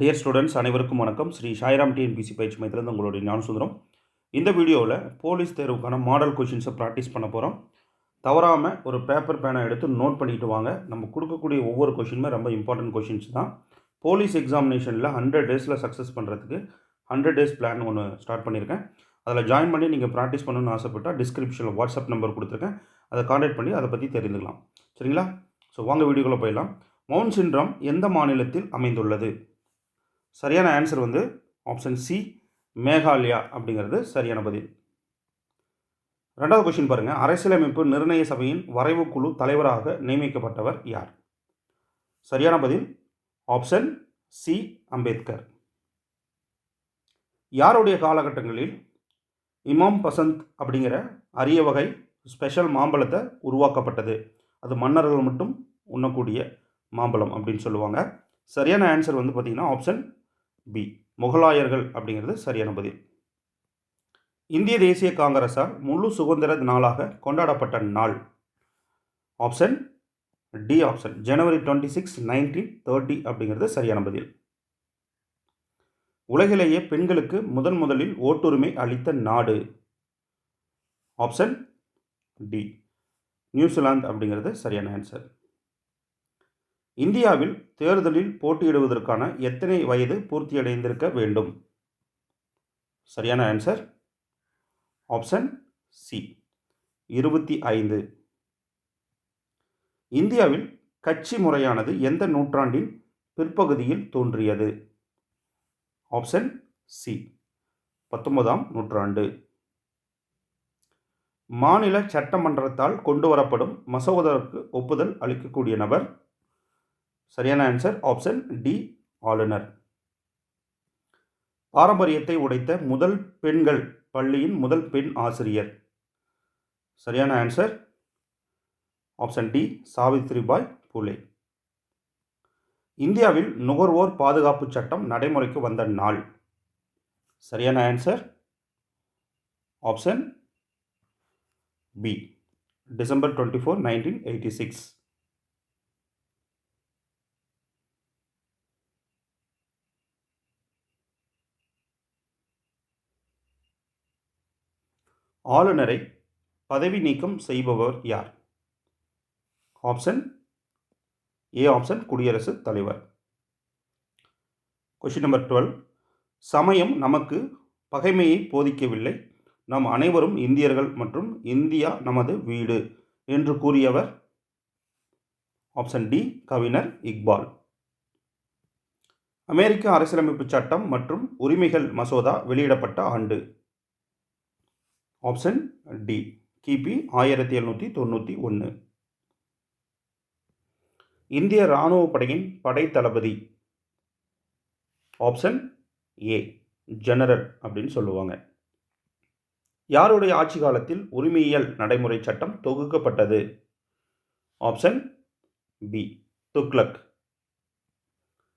Dear students அனைவருக்கும் வணக்கம். Sri Sairam TNPSC பயிற்சி மையத்திலிருந்து உங்களுடைய ஞான சுந்தரம். இந்த வீடியோவில் போலீஸ் தேர்வுக்கான மாடல் கொஷின்ஸை ப்ராக்டிஸ் பண்ண போகிறோம் தவறாமல் ஒரு பேப்பர் பேனை எடுத்து நோட் பண்ணிட்டு வாங்க. நம்ம கொடுக்கக்கூடிய ஒவ்வொரு கொஷினுமே ரொம்ப இம்பார்ட்டன்ட் கொஷின்ஸ் தான். போலீஸ் எக்ஸாமினேஷனில் ஹண்ட்ரட் டேஸில் சக்ஸஸ் பண்ணுறதுக்கு ஹண்ட்ரட் டேஸ் பிளான் ஒன்று ஸ்டார்ட் பண்ணியிருக்கேன் அதில் ஜாயின் பண்ணி நீங்கள் ப்ராக்டிஸ் பண்ணணும்னு ஆசைப்பட்டால் டிஸ்கிரிப்ஷனில் வாட்ஸ்அப் நம்பர் கொடுத்துருக்கேன். அதை காண்டாக்ட் பண்ணி அதை பற்றி தெரிந்துக்கலாம். சரிங்களா? ஸோ வாங்க வீடியோக்குள்ளே போயிடலாம். மவுண்ட் சின்ரம் எந்த மாநிலத்தில் அமைந்துள்ளது? சரியான ஆன்சர் வந்து ஆப்ஷன் சி மேகாலயா அப்படிங்கிறது சரியான பதில். ரெண்டாவது கொஷின் பாருங்கள் அரசியலமைப்பு நிர்ணய சபையின் வரைவு குழு தலைவராக நியமிக்கப்பட்டவர் யார்? சரியான பதில் ஆப்ஷன் சி அம்பேத்கர். யாருடைய காலகட்டங்களில் இமாம் பசந்த் அப்படிங்கிற அரிய வகை ஸ்பெஷல் மாம்பழத்தை உருவாக்கப்பட்டது? அது மன்னர்கள் மட்டும் உண்ணக்கூடிய மாம்பழம் அப்படின்னு சொல்லுவாங்க. சரியான ஆன்சர் வந்து பார்த்திங்கன்னா ஆப்ஷன் பி. முகலாயர்கள் அப்படிங்கிறது சரியான பதில். இந்திய தேசிய காங்கிரஸால் முழு சுதந்திர நாளாக கொண்டாடப்பட்ட நாள். Option D option. January twenty six nineteen thirty அப்படிங்கிறது சரியான பதில். உலகிலேயே பெண்களுக்கு முதன் முதலில் ஓட்டுரிமை அளித்த நாடு. Option D. நியூசிலாந்து அப்படிங்கிறது சரியான ஆன்சர். இந்தியாவில் தேர்தலில் போட்டியிடுவதற்கான எத்தனை வயது பூர்த்தியடைந்திருக்க வேண்டும்? சரியான ஆன்சர் ஆப்ஷன் சி இருபத்தி ஐந்து. இந்தியாவில் கட்சி முறையானது எந்த நூற்றாண்டின் பிற்பகுதியில் தோன்றியது? ஆப்ஷன் சி பத்தொன்பதாம் நூற்றாண்டு. மாநில சட்டமன்றத்தால் கொண்டு வரப்படும் மசோதாவுக்கு ஒப்புதல் அளிக்கக்கூடிய நபர் சரியான ஆன்சர் ஆப்ஷன் டி ஆளுநர். பாரம்பரியத்தை உடைத்த முதல் பெண்கள் பள்ளியின் முதல் பெண் ஆசிரியர். சரியான answer option D Savitribai Phule. இந்தியாவில் நுகர்வோர் பாதுகாப்பு சட்டம் நடைமுறைக்கு வந்த நாள். சரியான answer option B December twenty four nineteen eighty six ஆளுநரை பதவி நீக்கம் செய்பவர் யார்? ஆப்ஷன் ஏ ஆப்ஷன் குடியரசுத் தலைவர். கொஷின் நம்பர் டுவெல் சமயம் நமக்கு பகைமையை போதிக்கவில்லை. நாம் அனைவரும் இந்தியர்கள் மற்றும் இந்தியா நமது வீடு என்று கூறியவர் ஆப்ஷன் டி கவிஞர் இக்பால். அமெரிக்க அரசியலமைப்பு சட்டம் மற்றும் உரிமைகள் மசோதா வெளியிடப்பட்ட ஆண்டு. ஆப்ஷன் டி கிபி ஆயிரத்தி எழுநூற்றி தொண்ணூற்றி ஒன்று இந்திய இராணுவ படையின் படைத்தளபதி. ஆப்ஷன் ஏ ஜெனரல் அப்படின்னு சொல்லுவாங்க. யாருடைய ஆட்சி காலத்தில் உரிமையியல் நடைமுறை சட்டம் தொகுக்கப்பட்டது? ஆப்ஷன் பி துக்ளக்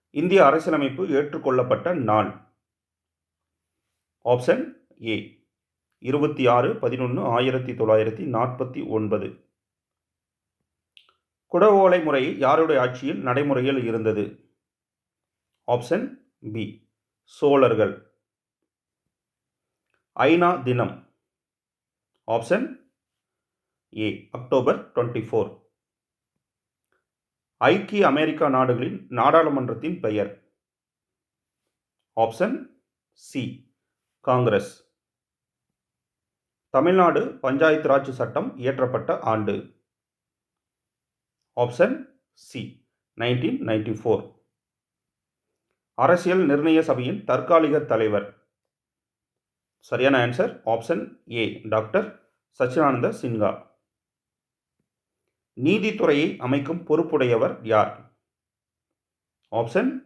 இந்திய அரசியலமைப்பு ஏற்றுக்கொள்ளப்பட்ட நாள். ஆப்ஷன் ஏ இருபத்தி ஆறு பதினொன்று ஆயிரத்தி தொள்ளாயிரத்தி நாற்பத்தி ஒன்பது. குடவோலை முறை யாருடைய ஆட்சியில் நடைமுறையில் இருந்தது? ஆப்ஷன் பி சோழர்கள். ஐநா தினம். Option A October twenty four. ஐக்கிய அமெரிக்கா நாடுகளின் நாடாளுமன்றத்தின் பெயர். Option C Congress. Tamil Nadu panchayat Raj சட்டம் இயற்றப்பட்ட ஆண்டு. Option C nineteen ninety four. அரசியல் நிர்ணய சபையின் தற்காலிக தலைவர். சரியான answer option A doctor Sachchidananda Sinha. நீதித்துறையை அமைக்கும் பொறுப்புடையவர் யார்? ஆப்ஷன்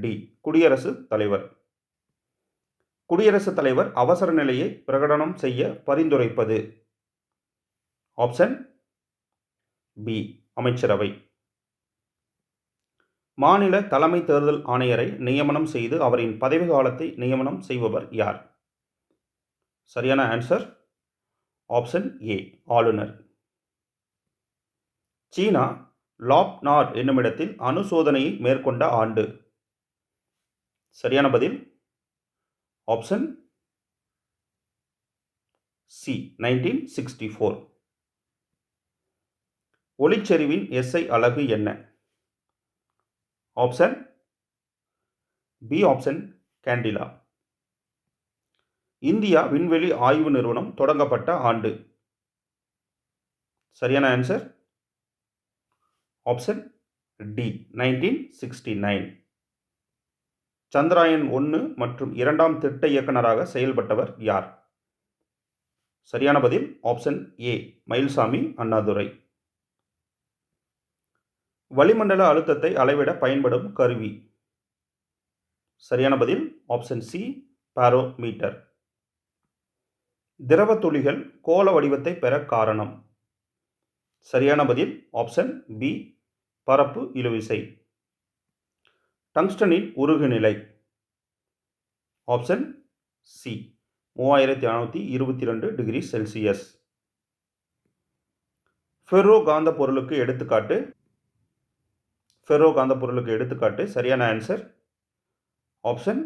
டி குடியரசுத் தலைவர். குடியரசுத் தலைவர் அவசர நிலையை பிரகடனம் செய்ய பரிந்துரைப்பது. ஆப்ஷன் பி அமைச்சரவை. மாநில தலைமை தேர்தல் ஆணையரை நியமனம் செய்து அவரின் பதவி காலத்தை நியமனம் செய்பவர் யார்? சரியான ஆன்சர் ஆப்ஷன் ஏ ஆளுநர். சீனா லாப்னார் என்னுமிடத்தில் அணு சோதனையை மேற்கொண்ட ஆண்டு. சரியான பதில் option C nineteen sixty four ஒளிச்செறிவின் SI அலகு என்ன? Option B option candela India விண்வெளி ஆய்வு நிறுவனம் தொடங்கப்பட்ட ஆண்டு. சரியான answer option D nineteen sixty nine Chandrayaan ஒன்று மற்றும் இரண்டாம் திட்ட இயக்குனராக செயல்பட்டவர் யார்? சரியான பதில் ஆப்ஷன் ஏ மயில்சாமி அண்ணாதுரை. வளிமண்டல அழுத்தத்தை அளவிட பயன்படும் கருவி. சரியான பதில் ஆப்ஷன் சி பாரோமீட்டர் திரவ துளிகள் கோள வடிவத்தை பெற காரணம். சரியான பதில் ஆப்ஷன் பி பரப்பு இழுவிசை. டங்ஸ்டனின் உருகுநிலை ஆப்ஷன் சி. மூவாயிரத்தி நானூற்றி இருபத்தி ரெண்டு டிகிரி செல்சியஸ். ஃபெர்ரோ காந்த பொருளுக்கு எடுத்துக்காட்டு. ஃபெர்ரோ காந்த பொருளுக்கு எடுத்துக்காட்டு. சரியான ஆன்சர் ஆப்ஷன்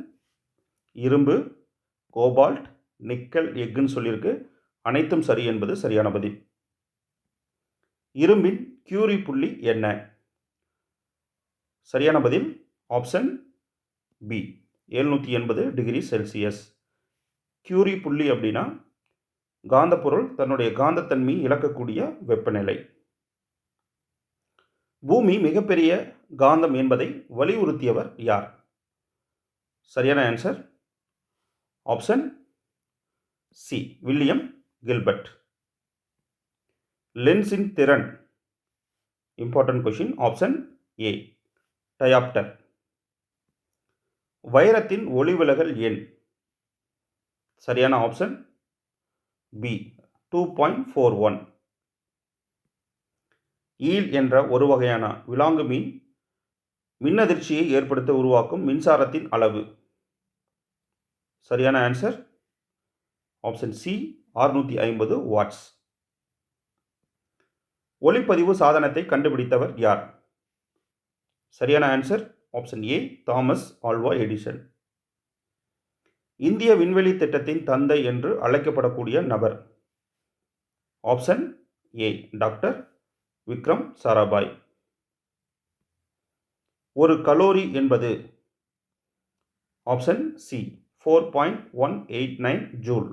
இரும்பு கோபால்ட் நிக்கல் எக்குன்னு சொல்லியிருக்கு. அனைத்தும் சரி என்பது சரியான பதில். இரும்பின் கியூரி புள்ளி என்ன? சரியான பதில். ஆப்ஷன் பி எழுநூற்றி எண்பது டிகிரி செல்சியஸ். கியூரி புள்ளி அப்படின்னா காந்தப்பொருள் தன்னுடைய காந்தத்தன்மை இழக்கக்கூடிய வெப்பநிலை. பூமி மிகப்பெரிய காந்தம் என்பதை வலியுறுத்தியவர் யார்? சரியான answer option C William Gilbert. லென்ஸின் திறன். Important question option A dioptre வைரத்தின் ஒளிவிலகல் எண். சரியான option B two point four one eel என்ற ஒரு வகையான விலாங்கு மீன் மின்னதிர்ச்சியை ஏற்படுத்த உருவாக்கும் மின்சாரத்தின் அளவு. சரியான ஆன்சர் ஆப்ஷன் சி ஆறுநூற்றி ஐம்பது வாட்ஸ் ஒளிப்பதிவு சாதனத்தை கண்டுபிடித்தவர் யார்? சரியான answer option A Thomas Alva Edison இந்திய விண்வெளி திட்டத்தின் தந்தை என்று அழைக்கப்படக்கூடிய நபர். Option A doctor Vikram Sarabhai ஒரு கலோரி என்பது option C four point one eight nine joule.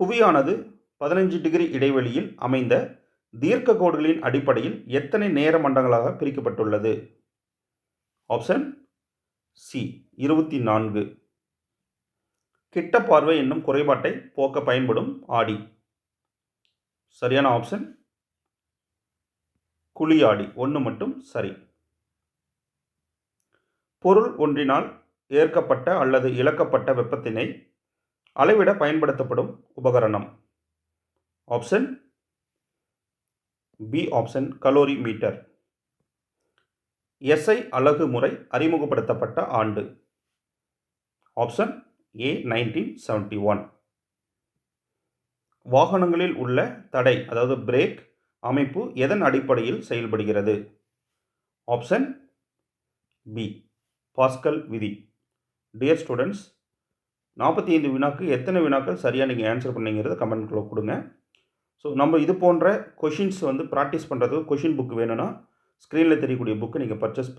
புவியானது பதினஞ்சு டிகிரி இடைவெளியில் அமைந்த தீர்க்க கோடுகளின் அடிப்படையில் எத்தனை நேர மண்டங்களாக பிரிக்கப்பட்டுள்ளது? ஆப்ஷன் சி இருபத்தி நான்கு. கிட்ட பார்வை என்னும் குறைபாட்டை போக்க பயன்படும் ஆடி. சரியான ஆப்ஷன் குழியாடி ஒன்று மட்டும் சரி. பொருள் ஒன்றினால் ஏற்கப்பட்ட அல்லது இழக்கப்பட்ட வெப்பத்தினை அளவிட பயன்படுத்தப்படும் உபகரணம். Option B option calorimeter SI அலகு முறை அறிமுகப்படுத்தப்பட்ட ஆண்டு. Option A nineteen seventy one வாகனங்களில் உள்ள தடை அதாவது பிரேக் அமைப்பு எதன் அடிப்படையில் செயல்படுகிறது? ஆப்ஷன் பி பாஸ்கல் விதி. டியர் ஸ்டூடெண்ட்ஸ் நாற்பத்தி ஐந்து வினாக்கு எத்தனை வினாக்கள் சரியாக நீங்கள் ஆன்சர் பண்ணீங்கிறத கமெண்ட்குள்ளே கொடுங்க. ஸோ நம்ம இது போன்ற கொஷின்ஸ் வந்து ப்ராக்டிஸ் பண்ணுறதுக்கு கொஷின் புக் வேணும்னா ஸ்க்ரீனில் தெரியக்கூடிய புக்கு நீங்கள் பர்ச்சேஸ்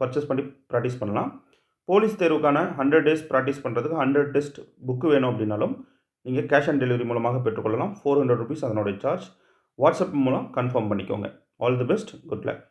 பர்ச்சேஸ் பண்ணி ப்ராக்டிஸ் பண்ணலாம். போலீஸ் தேர்வுக்கான ஹண்ட்ரட் டேஸ் ப்ராக்டிஸ் பண்ணுறதுக்கு ஹண்ட்ரட் டெஸ்ட் புக்கு வேணும் அப்படின்னாலும் நீங்கள் கேஷ் ஆன் டெலிவரி மூலமாக பெற்றுக்கொள்ளலாம். ஃபோர் ஹண்ட்ரட் ருபீஸ் அதனுடைய சார்ஜ் வாட்ஸ்அப் மூலம் கன்ஃபார்ம் பண்ணிக்கோங்க. All the best good luck